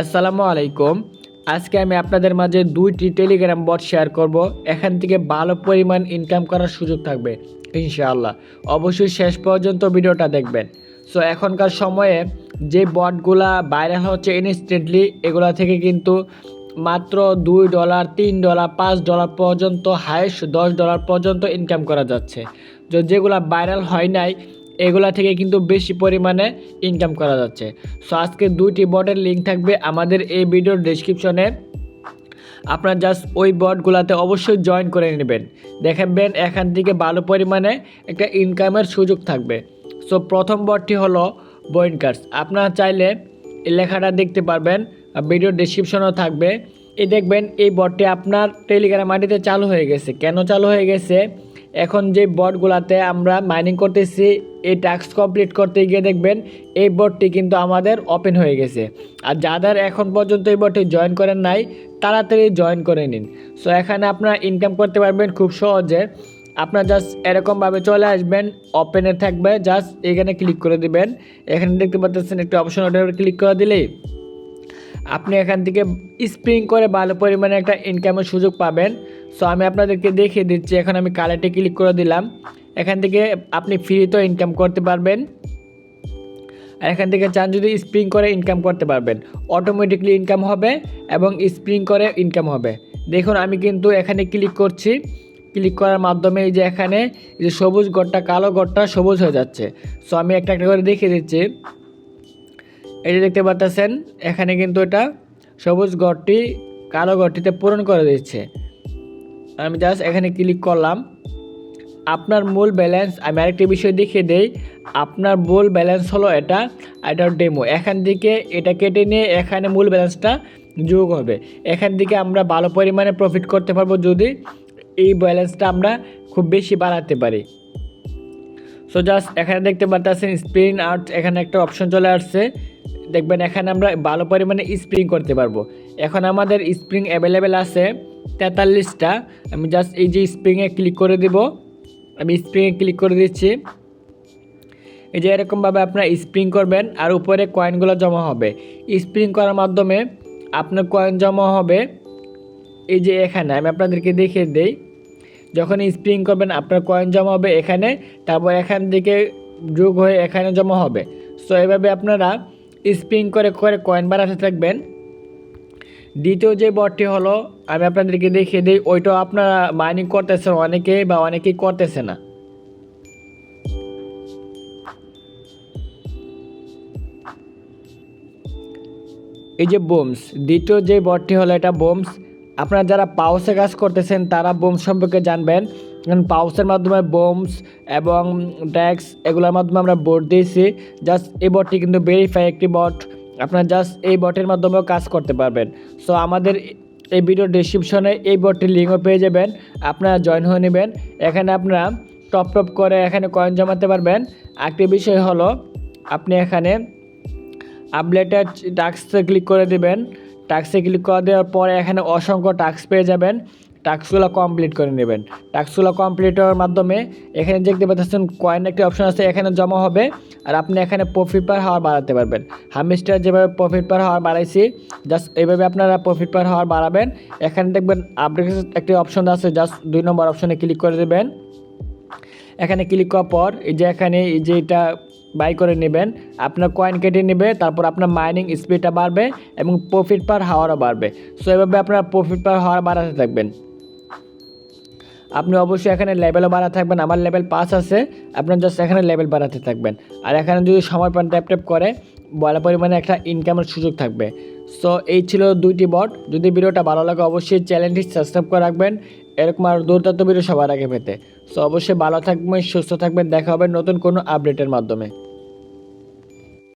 আসসালামু আলাইকুম। আজকে আমি আপনাদের মাঝে দুইটি টেলিগ্রাম বট শেয়ার করব। এখান থেকে ভালো পরিমাণ ইনকাম করার সুযোগ থাকবে, ইনশাআল্লাহ। অবশ্যই শেষ পর্যন্ত ভিডিওটা দেখবেন। সো এখনকার সময়ে যে বটগুলা ভাইরাল হচ্ছে ইনস্ট্যান্টলি এগুলা থেকে কিন্তু মাত্র দুই ডলার তিন ডলার পাঁচ ডলার পর্যন্ত হায়েস্ট দশ ডলার পর্যন্ত ইনকাম করা যাচ্ছে। যেগুলা ভাইরাল হয় নাই এগুলা থেকে কিন্তু বেশি পরিমাণে ইনকাম করা যাচ্ছে। সো আজকে দুইটি বটের লিঙ্ক থাকবে আমাদের এই ভিডিওর ডিসক্রিপশনে আপনার জাস্ট ওই বটগুলাতে অবশ্যই জয়েন করে নেবেন। দেখাবেন এখান থেকে ভালো পরিমাণে একটা ইনকামের সুযোগ থাকবে। সো প্রথম বটটি হলো বয়েন কার্ডস আপনারা চাইলে লেখাটা দেখতে পারবেন ভিডিও ডিসক্রিপশনও থাকবে। এই দেখবেন এই বটটি আপনার টেলিগ্রাম আইডিতে চালু হয়ে গেছে। কেন চালু হয়ে গেছে? এখন যে বটগুলাতে আমরা মাইনিং করতেছি, এই টাস্ক কমপ্লিট করতে গিয়ে দেখবেন, এই বটটি কিন্তু আমাদের ওপেন হয়ে গেছে। আর যাদের এখন পর্যন্ত এই বটটি জয়েন করেন নাই, তাড়াতাড়ি জয়েন করে নিন। সো এখানে আপনারা ইনকাম করতে পারবেন খুব সহজে। আপনার জাস্ট এরকমভাবে চলে আসবেন ওপেনে থাকবে জাস্ট এখানে ক্লিক করে দিবেন। এখানে দেখতে পাচ্ছেন একটি অপশন ওটার ক্লিক করে দিলেই আপনি এখান থেকে স্প্রিং করে ভালো পরিমাণে একটা ইনকামের সুযোগ পাবেন। সো আমি আপনাদেরকে দেখিয়ে দিচ্ছি, এখন আমি কালারটি ক্লিক করে দিলাম। এখান থেকে আপনি ফ্রিতেও ইনকাম করতে পারবেন। আর এখান থেকে চান যদি স্প্রিং করে ইনকাম করতে পারবেন। অটোমেটিকলি ইনকাম হবে এবং স্প্রিং করে ইনকাম হবে। দেখুন, আমি কিন্তু এখানে ক্লিক করছি। ক্লিক করার মাধ্যমে এই যে এখানে যে সবুজ গড়টা, কালো গড়টা সবুজ হয়ে যাচ্ছে। সো আমি একটা একটা করে দেখিয়ে দিচ্ছি। এই যে দেখতে পাচ্ছেন এখানে কিন্তু এটা সবুজ গড়টি, কালো গড়টিতে পূরণ করে দিচ্ছে। আমি জাস্ট এখানে ক্লিক করলাম। আপনার মূল ব্যালেন্স আমি আরেকটি বিষয় দেখিয়ে দেই। আপনার মূল ব্যালেন্স হলো এটা এটা ডেমো এখান থেকে এটা কেটে নিয়ে এখানে মূল ব্যালেন্সটা যোগ হবে। এখান থেকে আমরা ভালো পরিমাণে প্রফিট করতে পারব যদি এই ব্যালেন্সটা আমরা খুব বেশি বাড়াতে পারি। সো জাস্ট এখানে দেখতে পাচ্ছেন স্প্রিং আর্ট এখানে একটা অপশন চলে আসছে। দেখবেন এখানে আমরা ভালো পরিমাণে স্প্রিং করতে পারব। এখন আমাদের স্প্রিং অ্যাভেলেবেল আছে। তেতাল্লিশটা, আমি জাস্ট এই যে স্প্রিংয়ে ক্লিক করে দিব। আমি স্প্রিংয়ে ক্লিক করে দিচ্ছি। এই যে এরকমভাবে আপনার স্প্রিং করবেন, আর উপরে কয়েনগুলো জমা হবে। স্প্রিং করার মাধ্যমে আপনার কয়েন জমা হবে এই যে এখানে, আমি আপনাদেরকে দেখিয়ে দেই। যখন স্প্রিং করবেন, আপনার কয়েন জমা হবে এখানে, তারপর এখান থেকে যোগ হয়ে এখানে জমা হবে। সো এভাবে আপনারা স্প্রিং করে করে কয়েন বাড়াতে থাকবেন। দ্বিতীয় যে বটটি হলো, আমি আপনাদেরকে দেখিয়ে দিই ওইটাও আপনারা মাইনিং করতেছেন অনেকেই বা অনেকেই করতেছে না। এই যে বোমস দ্বিতীয় যে বটটি হলো এটা বোমস আপনারা যারা পাউসে কাজ করতেছেন, তারা বোমস সম্পর্কে জানবেন। কারণ পাউসের মাধ্যমে বোমস এবং ট্যাক্স এগুলোর মাধ্যমে আমরা বোর্ড দিয়েছি। জাস্ট এই বটটি কিন্তু ভেরিফাই একটি বট আপনারা জাস্ট এই বটের মাধ্যমেও কাজ করতে পারবেন। সো আমাদের এই ভিডিও ডিসক্রিপশনে এই বটটির লিঙ্কও পেয়ে যাবেন। আপনারা জয়েন হয়ে নেবেন। এখানে আপনারা টপ টপ করে এখানে কয়েন জমাতে পারবেন। একটি বিষয় হলো, আপনি এখানে আপডেটেড টাস্কে ক্লিক করে দেবেন। টাস্কে ক্লিক করে দেওয়ার পরে এখানে অসংখ্য টাস্ক পেয়ে যাবেন। টাস্কগুলো কমপ্লিট করে নেবেন। টাস্কগুলো কমপ্লিট হওয়ার মাধ্যমে এখানে দেখতে পাচ্ছেন কয়েন একটি অপশন আছে, এখানে জমা হবে আর আপনি এখানে প্রফিট পার হাওয়ার বাড়াতে পারবেন। হামিস্টার যেভাবে প্রফিট পার হাওয়ার বাড়াইছি জাস্ট এইভাবে আপনারা প্রফিট পার হাওয়ার বাড়াবেন। এখানে দেখবেন আপডেট একটি অপশন আছে জাস্ট দুই নম্বর অপশনে ক্লিক করে দেবেন। এখানে ক্লিক করার পর এই যে এখানে এই যে এটা বাই করে নেবেন, আপনার কয়েন কেটে নেবে, তারপর আপনার মাইনিং স্পিডটা বাড়বে এবং প্রফিট পার হাওয়ারও বাড়বে। সো এভাবে আপনারা প্রফিট পার হাওয়ার বাড়াতে থাকবেন। আপনি অবশ্যই এখানে লেভেলও বাড়াতে থাকবেন, আমার লেভেল পাস আছে, আপনার জাস্ট এখানে লেভেল বাড়াতে থাকবেন। আর এখানে যদি সময় পান ট্যাপ ট্যাপ করে বড় পরিমাণে একটা ইনকামের সুযোগ থাকবে। সো এই ছিল দুইটি বট যদি ভিডিওটা ভালো লাগে, অবশ্যই চ্যানেলটি সাবস্ক্রাইব করে রাখবেন। এরকম আর দুর্দান্ত ভিডিও সবার আগে পেতে। সো অবশ্যই ভালো থাকবেন, সুস্থ থাকবেন, দেখা হবে নতুন কোনো আপডেটের মাধ্যমে।